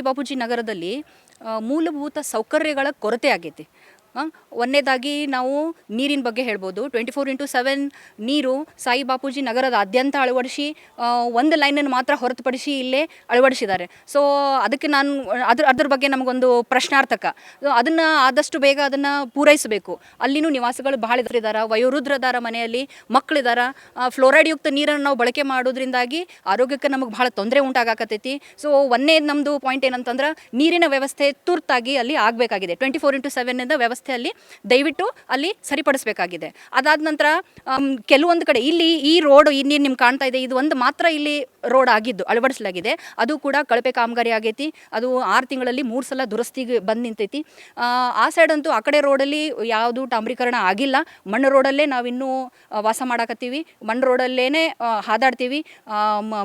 ಬಾಪೂಜಿ ನಗರದಲ್ಲಿ ಮೂಲಭೂತ ಸೌಕರ್ಯಗಳ ಕೊರತೆ ಆಗೈತಿ ಒಂದನೇದಾಗಿ ನಾವು ನೀರಿನ ಬಗ್ಗೆ ಹೇಳ್ಬೋದು. ಟ್ವೆಂಟಿ ಫೋರ್ ಇಂಟು ಸೆವೆನ್ ನೀರು ಸಾಯಿ ಬಾಪೂಜಿ ನಗರದಾದ್ಯಂತ ಅಳವಡಿಸಿ ಒಂದು ಲೈನನ್ನು ಮಾತ್ರ ಹೊರತುಪಡಿಸಿ ಇಲ್ಲೇ ಅಳವಡಿಸಿದ್ದಾರೆ. ಸೊ ಅದಕ್ಕೆ ನಾನು, ಅದ್ರ ಅದ್ರ ಬಗ್ಗೆ ನಮಗೊಂದು ಪ್ರಶ್ನಾರ್ಥಕ. ಅದನ್ನು ಆದಷ್ಟು ಬೇಗ ಅದನ್ನು ಪೂರೈಸಬೇಕು. ಅಲ್ಲಿನೂ ನಿವಾಸಿಗಳು ಭಾಳ ಇದ್ದಾರೆ ವಯೋವೃದ್ಧರದಾರ ಮನೆಯಲ್ಲಿ ಮಕ್ಕಳಿದಾರ ಫ್ಲೋರೈಡ್ ಯುಕ್ತ ನೀರನ್ನು ನಾವು ಬಳಕೆ ಮಾಡೋದ್ರಿಂದಾಗಿ ಆರೋಗ್ಯಕ್ಕೆ ನಮಗೆ ಭಾಳ ತೊಂದರೆ ಉಂಟಾಗಕತ್ತೈತಿ. ಸೊ ಒಂದೇ ನಮ್ಮದು ಪಾಯಿಂಟ್ ಏನಂತಂದ್ರೆ ನೀರಿನ ವ್ಯವಸ್ಥೆ ತುರ್ತಾಗಿ ಅಲ್ಲಿ ಆಗಬೇಕಾಗಿದೆ. ಟ್ವೆಂಟಿ ಫೋರ್ ಇಂಟು ಸೆವೆನ್ನಿಂದ ವ್ಯವಸ್ಥೆಯಲ್ಲಿ ದಯವಿಟ್ಟು ಅಲ್ಲಿ ಸರಿಪಡಿಸಬೇಕಾಗಿದೆ. ಅದಾದ ನಂತರ ಕೆಲವೊಂದು ಕಡೆ ಇಲ್ಲಿ ಈ ರೋಡ್ ಇನ್ನೇನು ನಿಮ್ಗೆ ಕಾಣ್ತಾ ಇದೆ. ಇದು ಒಂದು ಮಾತ್ರ ಇಲ್ಲಿ ರೋಡ್ ಆಗಿದ್ದು ಅಳವಡಿಸಲಾಗಿದೆ. ಅದು ಕೂಡ ಕಳಪೆ ಕಾಮಗಾರಿ ಆಗೈತಿ. ಅದು ಆರು ತಿಂಗಳಲ್ಲಿ ಮೂರು ಸಲ ದುರಸ್ತಿಗೆ ಬಂದು ನಿಂತೈತಿ. ಆ, ಸೈಡ್ ಅಂತೂ ಆ ಕಡೆ ರೋಡಲ್ಲಿ ಯಾವುದು ಟಾಂಬ್ರೀಕರಣ ಆಗಿಲ್ಲ. ಮಣ್ಣು ರೋಡಲ್ಲೇ ನಾವಿನ್ನೂ ವಾಸ ಮಾಡಾಕತ್ತೀವಿ. ಮಣ್ಣು ರೋಡಲ್ಲೇ ಹಾದಾಡ್ತೀವಿ.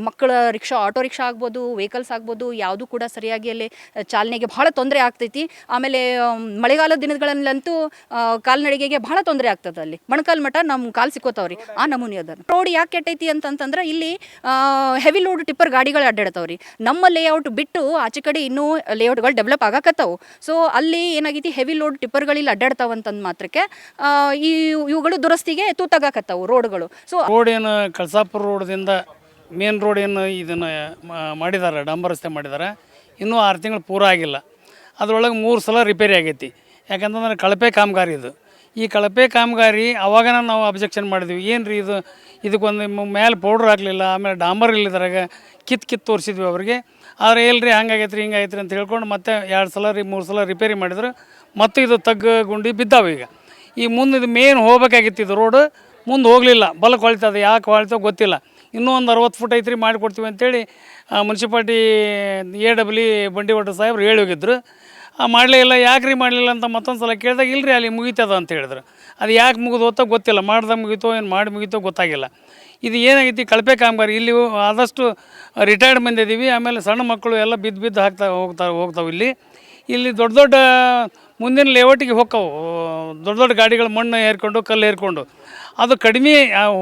ಮಕ್ಕಳ ರಿಕ್ಷಾ ಆಟೋ ರಿಕ್ಷಾ ಆಗ್ಬೋದು ವೆಹಿಕಲ್ಸ್ ಆಗ್ಬೋದು ಯಾವುದು ಕೂಡ ಸರಿಯಾಗಿ ಅಲ್ಲಿ ಚಾಲನೆಗೆ ಬಹಳ ತೊಂದರೆ ಆಗ್ತೈತಿ. ಆಮೇಲೆ ಮಳೆಗಾಲದ ದಿನಗಳಲ್ಲಂತೂ ಆ, ಕಾಲ್ನಡಿಗೆಗೆ ಬಹಳ ತೊಂದರೆ ಆಗ್ತದೆ ಅಲ್ಲಿ. ಮಣಕಾಲ್ ಮಠ ನಮ್ಮ ಕಾಲು ಸಿಕ್ಕೋತಾವ್ರಿ ಆ ನಮೂನಿ ಅದ. ರೋಡ್ ಯಾಕೆ ಕೆಟ್ಟೈತಿ ಅಂತಂತಂದ್ರೆ ಇಲ್ಲಿ ಹೆವಿ ಲೋಡ್ ಟಿಪ್ಪರ್ ಗಾಡಿಗಳು ಅಡ್ಡಾಡ್ತಾವ್ರಿ. ನಮ್ಮ ಲೇಔಟ್ ಬಿಟ್ಟು ಆಚೆ ಕಡೆ ಇನ್ನೂ ಲೇಔಟ್ಗಳು ಡೆವಲಪ್ ಆಗಕತ್ತಾವು. ಸೊ ಅಲ್ಲಿ ಏನಾಗೈತಿ ಹೆವಿ ಲೋಡ್ ಟಿಪ್ಪರ್ಗಳಿಲ್ಲಿ ಅಡ್ಡಾಡ್ತಾವ ಅಂತಂದ ಮಾತ್ರಕ್ಕೆ ಈ ಇವುಗಳು ದುರಸ್ತಿಗೆ ತೂತಾಗಕತ್ತಾವು ರೋಡ್ಗಳು ಸೊ ರೋಡ್ ಏನು ಕಳಸಾಪುರ ರೋಡ್ದಿಂದ ಮೇನ್ ರೋಡ್ ಏನು ಇದನ್ನು ಮಾಡಿದ್ದಾರೆ ಡಾಂಬರ್ ರಸ್ತೆ ಮಾಡಿದ್ದಾರೆ ಇನ್ನೂ ಆರು ತಿಂಗಳು ಪೂರ ಆಗಿಲ್ಲ. ಅದರೊಳಗೆ ಮೂರು ಸಲ ರಿಪೇರಿ ಆಗೈತಿ. ಯಾಕಂತಂದ್ರೆ ಕಳಪೆ ಕಾಮಗಾರಿ ಇದು. ಈ ಕಳಪೆ ಕಾಮಗಾರಿ ಅವಾಗ ನಾವು ಅಬ್ಜೆಕ್ಷನ್ ಮಾಡಿದ್ವಿ. ಏನು ರೀ ಇದು? ಇದಕ್ಕೊಂದು ಮೇಲೆ ಪೌಡ್ರ್ ಹಾಕಲಿಲ್ಲ, ಆಮೇಲೆ ಡಾಂಬರ್ ಇಲ್ಲದ್ರಾಗ ಕಿತ್ತು ಕಿತ್ತು ತೋರಿಸಿದ್ವಿ ಅವ್ರಿಗೆ. ಆದರೆ ಎಲ್ರಿ ಹಂಗಾಗೈತೆ ರೀ ಅಂತ ಹೇಳ್ಕೊಂಡು ಮತ್ತೆ ಎರಡು ಸಲ ರೀ ಮೂರು ಸಲ ರಿಪೇರಿ ಮಾಡಿದ್ರು. ಮತ್ತು ಇದು ತಗ್ಗು ಗುಂಡಿ ಬಿದ್ದಾವೆ ಈಗ. ಈ ಮುಂದೆ ಇದು ಮೇನ್ ಹೋಗ್ಬೇಕಾಗಿತ್ತು ಇದು ರೋಡ್ ಮುಂದೆ ಹೋಗಲಿಲ್ಲ. ಬಲಕ್ಕೆ ಹೊಳಿತದೆ ಯಾಕೆ ಹೊಳಿತೋ ಗೊತ್ತಿಲ್ಲ. ಇನ್ನೂ ಒಂದು ಅರವತ್ತು ಫುಟ್ ಐತ್ರಿ ಮಾಡಿಕೊಡ್ತೀವಿ ಅಂತೇಳಿ ಮುನ್ಸಿಪಾಲ್ಟಿ ಎ ಡಬ್ಲ್ಯೂ ಬಂಡಿ ಒಟ್ಟು ಸಾಹೇಬ್ರು ಹೇಳಿ ಹೋಗಿದ್ರು. ಮಾಡಲೇ ಇಲ್ಲ ಯಾಕೆ ರೀ ಮಾಡಲಿಲ್ಲ ಅಂತ ಮತ್ತೊಂದು ಸಲ ಕೇಳಿದಾಗ ಇಲ್ಲರಿ ಅಲ್ಲಿ ಮುಗಿತದ ಅಂತ ಹೇಳಿದ್ರು. ಅದು ಯಾಕೆ ಮುಗಿದು ಹೋತೋ ಗೊತ್ತಿಲ್ಲ ಮಾಡ್ದಾಗ ಮುಗಿತೋ ಏನು ಮಾಡಿ ಮುಗಿತೋ ಗೊತ್ತಾಗಿಲ್ಲ. ಇದು ಏನಾಗೈತಿ ಕಳಪೆ ಕಾಮಗಾರಿ, ಇಲ್ಲಿ ಆದಷ್ಟು ರಿಟೈರ್ಡ್ ಬಂದಿದ್ದೀವಿ ಆಮೇಲೆ ಸಣ್ಣ ಮಕ್ಕಳು ಎಲ್ಲ ಬಿದ್ದು ಬಿದ್ದು ಹಾಕ್ತಾ ಹೋಗ್ತಾ, ಹೋಗ್ತಾವೆ ಇಲ್ಲಿ. ಇಲ್ಲಿ ದೊಡ್ಡ ದೊಡ್ಡ ಮುಂದಿನ ಲೇಔಟಿಗೆ ಹೋಗ್ತಾವೆ ದೊಡ್ಡ ದೊಡ್ಡ ಗಾಡಿಗಳು ಮಣ್ಣು ಏರ್ಕೊಂಡು, ಕಲ್ಲು ಏರ್ಕೊಂಡು. ಅದು ಕಡಿಮೆ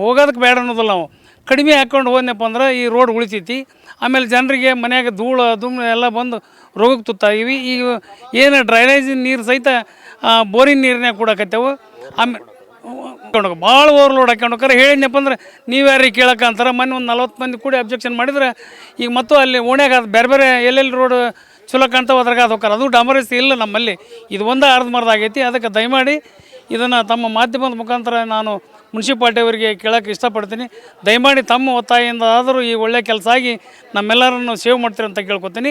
ಹೋಗೋದಕ್ಕೆ ಬೇಡ ಅನ್ನೋದಿಲ್ಲ ನಾವು. ಕಡಿಮೆ ಹಾಕ್ಕೊಂಡು ಹೋದ್ನಪ್ಪ ಅಂದ್ರೆ ಈ ರೋಡ್ ಉಳಿತೈತಿ. ಆಮೇಲೆ ಜನರಿಗೆ ಮನ್ಯಾಗ ಧೂಳು ಧೂಮ್ ಎಲ್ಲ ಬಂದು ರೋಗಕ್ಕೆ ತುತ್ತಾಗಿವಿ. ಈಗ ಏನು ಡ್ರೈನೇಜ್ ನೀರು ಸಹಿತ ಬೋರಿನ ನೀರನ್ನೇ ಕೂಡಕತ್ತೇವು ಆಮೇಲೆ ಹಾಕೊಂಡು ಭಾಳ ಹಾಕೊಂಡು ಹೋಗ್ತಾರೆ ಹೇಳಿದ್ನಪ್ಪ ಅಂದ್ರೆ ನೀವು ಯಾರಿಗೆ ಕೇಳಕ್ಕೆ ಅಂತಾರೆ? ಮೊನ್ನೆ ಒಂದು ನಲ್ವತ್ತು ಮಂದಿ ಕೂಡಿ ಅಬ್ಜೆಕ್ಷನ್ ಮಾಡಿದ್ರೆ. ಈಗ ಮತ್ತು ಅಲ್ಲಿ ಓಣ್ಯಾಗ ಅದು ಬೇರೆ ಬೇರೆ ಎಲ್ಲೆಲ್ಲಿ ರೋಡ್ ಚಲೋ ಕಾಣ್ತಾವೆ ಅದ್ರಾಗ ಅದು ಹೋಗ್ತಾರೆ ಅದು ಡಾಮರಸ್ ಇಲ್ಲ ನಮ್ಮಲ್ಲಿ. ಇದು ಒಂದೇ ಅರ್ಧ ಮರ್ದ ಆಗೈತಿ. ಅದಕ್ಕೆ ದಯಮಾಡಿ ಇದನ್ನು ತಮ್ಮ ಮಾಧ್ಯಮದ ಮುಖಾಂತರ ನಾನು ಮುನ್ಸಿಪಾಲ್ಟಿಯವರಿಗೆ ಕೇಳೋಕ್ಕೆ ಇಷ್ಟಪಡ್ತೀನಿ. ದಯಮಾಡಿ ತಮ್ಮ ಒತ್ತಾಯದಿಂದ ಆದರೂ ಈ ಒಳ್ಳೆಯ ಕೆಲಸ ಆಗಿ ನಮ್ಮೆಲ್ಲರನ್ನು ಸೇವ್ ಅಂತ ಕೇಳ್ಕೊತೀನಿ.